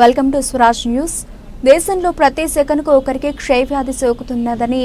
Welcome to Swaraj news. దేశంలో ప్రతి సెకనుకు ఒకరికి క్షయవ్యాధి సోకుతున్నదని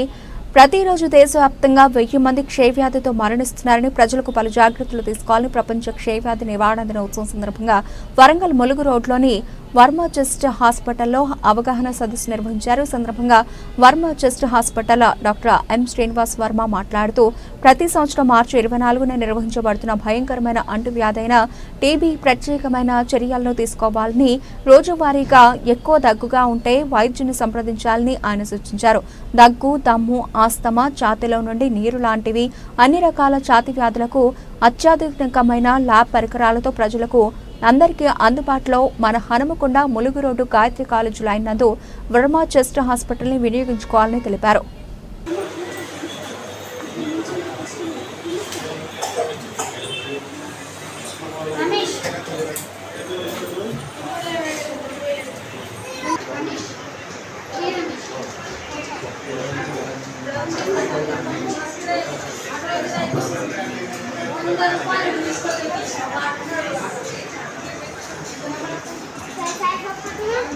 ప్రతిరోజు దేశవ్యాప్తంగా వెయ్యి మంది క్షయవ్యాధితో మరణిస్తున్నారని ప్రజలకు పలు జాగ్రత్తలు తీసుకోవాలని ప్రపంచ క్షయవ్యాధి నివారణ దినోత్సవం సందర్భంగా వరంగల్ ములుగు రోడ్లోని వర్మ చెస్ట్ హాస్పిటల్లో అవగాహన సదస్సు నిర్వహించారు. సందర్భంగా Varma chest hospital doctor M Srinivas Varma మాట్లాడుతూ ప్రతి సంవత్సరం మార్చి ఇరవై నాలుగున నిర్వహించబడుతున్న భయంకరమైన అంటువ్యాధైన టీబీ ప్రత్యేకమైన చర్యలను తీసుకోవాలని రోజువారీగా ఎక్కువ దగ్గుగా ఉంటే వైద్యుని సంప్రదించాలని ఆయన సూచించారు. దగ్గు దమ్ము ఆస్తమా ఛాతీలో నుండి నీరు లాంటివి అన్ని రకాల ఛాతి వ్యాధులకు అత్యాధునికమైన ల్యాబ్ పరికరాలతో ప్రజలకు అందరికీ అందుబాటులో మన Hanumakonda Mulugu road Gayatri college line నందు వర్మ చెస్ట్ హాస్పిటల్ని వినియోగించుకోవాలని తెలిపారు. రమేష్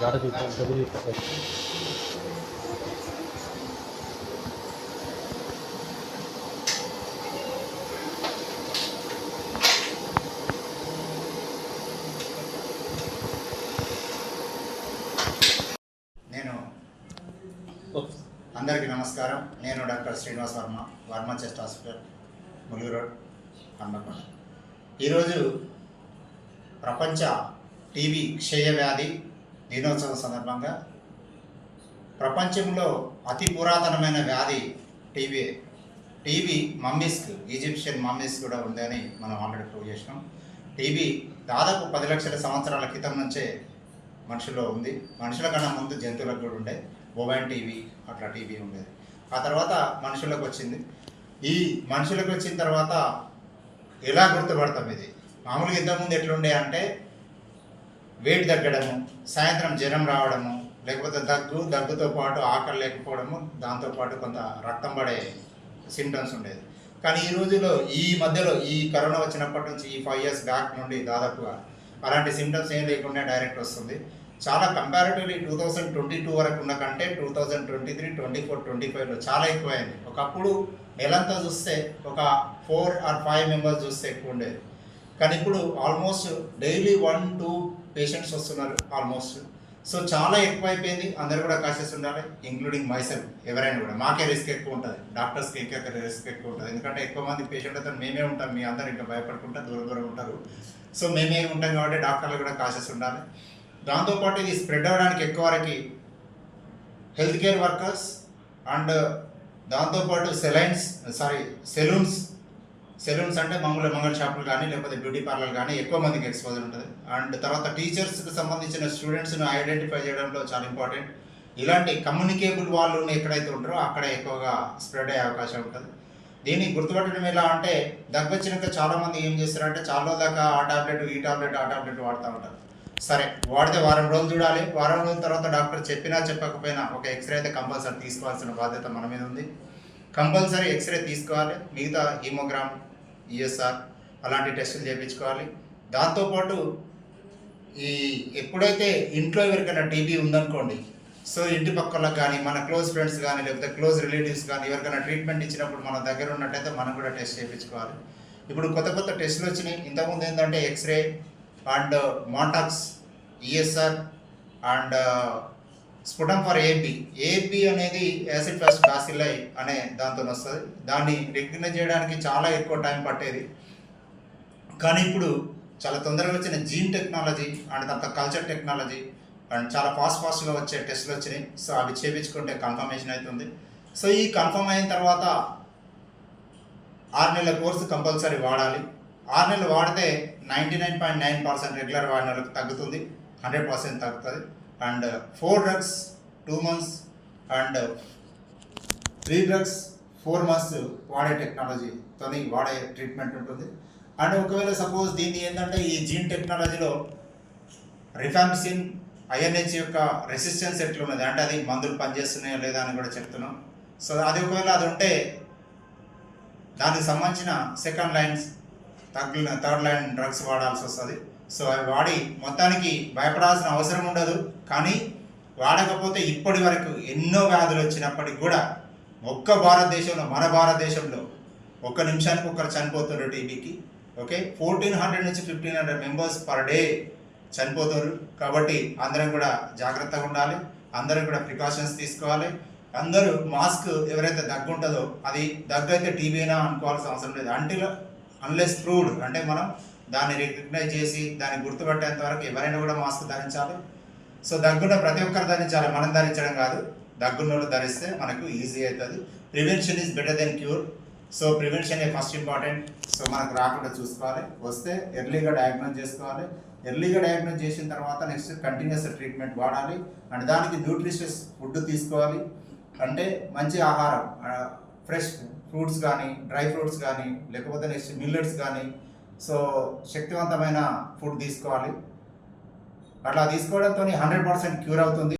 Gotta be నేను అందరికీ నమస్కారం. నేను doctor Srinivas Varma Varma chest hospital. Mulugu road Hanmakonda ఈరోజు ప్రపంచ టీబీ క్షయ వ్యాధి దినోత్సవం సందర్భంగా ప్రపంచంలో అతి పురాతనమైన వ్యాధి టీబీ టీబీ మమ్మీస్క్ ఈజిప్షియన్ మమ్మీస్ కూడా ఉందని మనం ఆల్రెడీ ప్రూవ్ చేసినాం. టీబీ దాదాపు పది లక్షల సంవత్సరాల క్రితం నుంచే మనుషుల్లో ఉంది. మనుషుల కన్నా ముందు జంతువులకు కూడా ఉండే. మొబైల్ టీవీ అట్లా టీవీ ఉండేది. ఆ తర్వాత మనుషులకు వచ్చింది. ఈ మనుషులకు వచ్చిన తర్వాత ఎలా గుర్తుపడతాం ఇది? మామూలుగా ఇంతకుముందు ఎట్లుండే అంటే వెయిట్ తగ్గడము సాయంత్రం జ్వరం రావడము లేకపోతే దగ్గు దగ్గుతో పాటు ఆకలి లేకపోవడము దాంతోపాటు కొంత రక్తం పడే సిమ్టమ్స్ ఉండేది. కానీ ఈ రోజుల్లో ఈ మధ్యలో ఈ కరోనా వచ్చినప్పటి నుంచి ఈ ఫైవ్ ఇయర్స్ బ్యాక్ నుండి దాదాపుగా అలాంటి సిమ్టమ్స్ ఏం లేకుండా డైరెక్ట్ వస్తుంది. చాలా comparatively two thousand twenty two వరకు ఉన్న కంటే two thousand twenty three twenty four twenty ఫైవ్లో చాలా ఎక్కువైంది. ఒకప్పుడు నెలంతా చూస్తే ఒక ఫోర్ ఆర్ ఫైవ్ మెంబర్స్ చూస్తే ఎక్కువ ఉండేది. కానీ ఇప్పుడు almost daily one two patients వస్తున్నారు ఆల్మోస్ట్ సో చాలా ఎక్కువైపోయింది. అందరు కూడా కాషెస్ ఉండాలి ఇంక్లూడింగ్ మైసెల్ ఎవరైనా కూడా. మాకే రిస్క్ ఎక్కువ ఉంటుంది. డాక్టర్స్కి ఎక్కువ రిస్క్ ఎక్కువ ఉంటుంది. ఎందుకంటే ఎక్కువ మంది పేషెంట్ అయితే మేమే ఉంటాం. మీ అందరు ఇంకా భయపడుకుంటా దూరం దూరం ఉంటారు. సో మేమే ఉంటాం కాబట్టి డాక్టర్లు కూడా కాషెస్ ఉండాలి. దాంతోపాటు ఇది స్ప్రెడ్ అవ్వడానికి ఎక్కువ వరకు హెల్త్ కేర్ వర్కర్స్ అండ్ దాంతోపాటు సెలైన్స్ సారీ సెలూన్స్ సెలూన్స్ అంటే మామూలు మంగళ షాపులు కానీ లేకపోతే బ్యూటీ పార్లర్ కానీ ఎక్కువ మందికి ఎక్స్పోజర్ ఉంటుంది. అండ్ తర్వాత టీచర్స్కి సంబంధించిన స్టూడెంట్స్ను ఐడెంటిఫై చేయడంలో చాలా ఇంపార్టెంట్ ఇలాంటి కమ్యూనికేబుల్ వాళ్ళు ఎక్కడైతే ఉంటారో అక్కడ ఎక్కువగా స్ప్రెడ్ అయ్యే అవకాశం ఉంటుంది. దీన్ని గుర్తుపట్టడం ఎలా అంటే దగ్గు వచ్చినాక చాలామంది ఏం చేస్తారంటే చాలా దాకా ఆ టాబ్లెట్ ఈ టాబ్లెట్ ఆ టాబ్లెట్ వాడుతూ ఉంటారు. సరే వాడితే వారం రోజులు చూడాలి. వారం రోజుల తర్వాత డాక్టర్ చెప్పినా చెప్పకపోయినా ఒక ఎక్స్రే అయితే కంపల్సరీ తీసుకోవాల్సిన బాధ్యత మన మీద ఉంది. కంపల్సరీ ఎక్స్రే తీసుకోవాలి. మిగతా హీమోగ్రామ్ ఈఎస్ఆర్ అలాంటి టెస్టులు చేయించుకోవాలి దాంతోపాటు ఈ ఎప్పుడైతే ఇంట్లో ఎవరికైనా టీబీ ఉందనుకోండి సో ఇంటి పక్కలకు కానీ మన క్లోజ్ ఫ్రెండ్స్ కానీ లేకపోతే క్లోజ్ రిలేటివ్స్ కానీ ఎవరికైనా ట్రీట్మెంట్ ఇచ్చినప్పుడు మన దగ్గర ఉన్నట్టయితే మనం కూడా టెస్ట్ చేయించుకోవాలి ఇప్పుడు కొత్త కొత్త టెస్టులు వచ్చినాయి. ఇంతకుముందు ఏంటంటే X-ray and mantoux ESR and sputum for AFB AFB అనేది యాసిడ్ ఫస్ట్ బాసిలై అనే దాంతో వస్తుంది. దాన్ని రికగ్నైజ్ చేయడానికి చాలా ఎక్కువ టైం పట్టేది. కానీ ఇప్పుడు చాలా తొందరగా వచ్చిన జీన్ టెక్నాలజీ అండ్ తర్వాత కల్చర్ టెక్నాలజీ అండ్ చాలా ఫాస్ట్ ఫాస్ట్గా వచ్చే టెస్ట్లు వచ్చినాయి. సో అవి చేయించుకుంటే కన్ఫర్మేషన్ అవుతుంది. సో ఈ కన్ఫర్మ్ అయిన తర్వాత ఆరు నెలల కోర్సు కంపల్సరీ వాడాలి. ఆరు నెలలు వాడితే ninety nine point nine percent regular వాడిన వాళ్ళకి తగ్గుతుంది. హండ్రెడ్ పర్సెంట్ తగ్గుతుంది. And four drugs two months and three drugs four months వాడే టెక్నాలజీ టెక్నాలజీతో వాడే ట్రీట్మెంట్ ఉంటుంది. అండ్ ఒకవేళ సపోజ్ దీన్ని ఏంటంటే ఈ జీన్ టెక్నాలజీలో రిఫామ్సిన్ ఐఎన్హెచ్ యొక్క రెసిస్టెన్స్ ఎట్లున్నది? అంటే అది మందులు పనిచేస్తున్నాయో లేదా అని కూడా చెప్తున్నాం. సో అది ఒకవేళ అది ఉంటే దానికి సంబంధించిన సెకండ్ లైన్స్ తగ్గిన థర్డ్ లైన్ డ్రగ్స్ వాడాల్సి వస్తుంది. సో అవి వాడి మొత్తానికి భయపడాల్సిన అవసరం ఉండదు. కానీ వాడకపోతే ఇప్పటి వరకు ఎన్నో వ్యాధులు వచ్చినప్పటికి కూడా ఒక్క భారతదేశంలో మన భారతదేశంలో ఒక్క నిమిషానికి ఒకరు చనిపోతున్నారు టీబీకి. ఓకే? ఫోర్టీన్ హండ్రెడ్ నుంచి fifteen hundred members per day చనిపోతారు. కాబట్టి అందరం కూడా జాగ్రత్తగా ఉండాలి. అందరం కూడా ప్రికాషన్స్ తీసుకోవాలి. అందరూ మాస్క్ ఎవరైతే దగ్గు ఉంటుందో అది దగ్గు అయితే టీబీనా అనుకోవాల్సిన అవసరం లేదు. అంటిల్ అన్లెస్ ప్రూవ్డ్ అంటే మనం దాన్ని రికగ్నైజ్ చేసి దాన్ని గుర్తుపట్టేంత వరకు ఎవరైనా కూడా మాస్క్ ధరించాలి. సో దగ్గున్న ప్రతి ఒక్కరు ధరించాలి. మనం ధరించడం కాదు. దగ్గున్నోళ్ళు ధరిస్తే మనకు ఈజీ అవుతుంది. Prevention is better than cure so prevention first important so మనకు రాకుండా చూసుకోవాలి. వస్తే ఎర్లీగా డయాగ్నోస్ చేసుకోవాలి. ఎర్లీగా డయాగ్నోస్ చేసిన తర్వాత నెక్స్ట్ కంటిన్యూస్ ట్రీట్మెంట్ వాడాలి. అండ్ దానికి న్యూట్రిషియస్ ఫుడ్ తీసుకోవాలి. అంటే మంచి ఆహారం. ఫ్రెష్ ఫ్రూట్స్ కానీ డ్రై ఫ్రూట్స్ కానీ లేకపోతే నెక్స్ట్ మిల్లెట్స్ కానీ సో శక్తివంతమైన ఫుడ్ తీసుకోవాలి. అట్లా తీసుకోవడంతో హండ్రెడ్ పర్సెంట్ క్యూర్ అవుతుంది.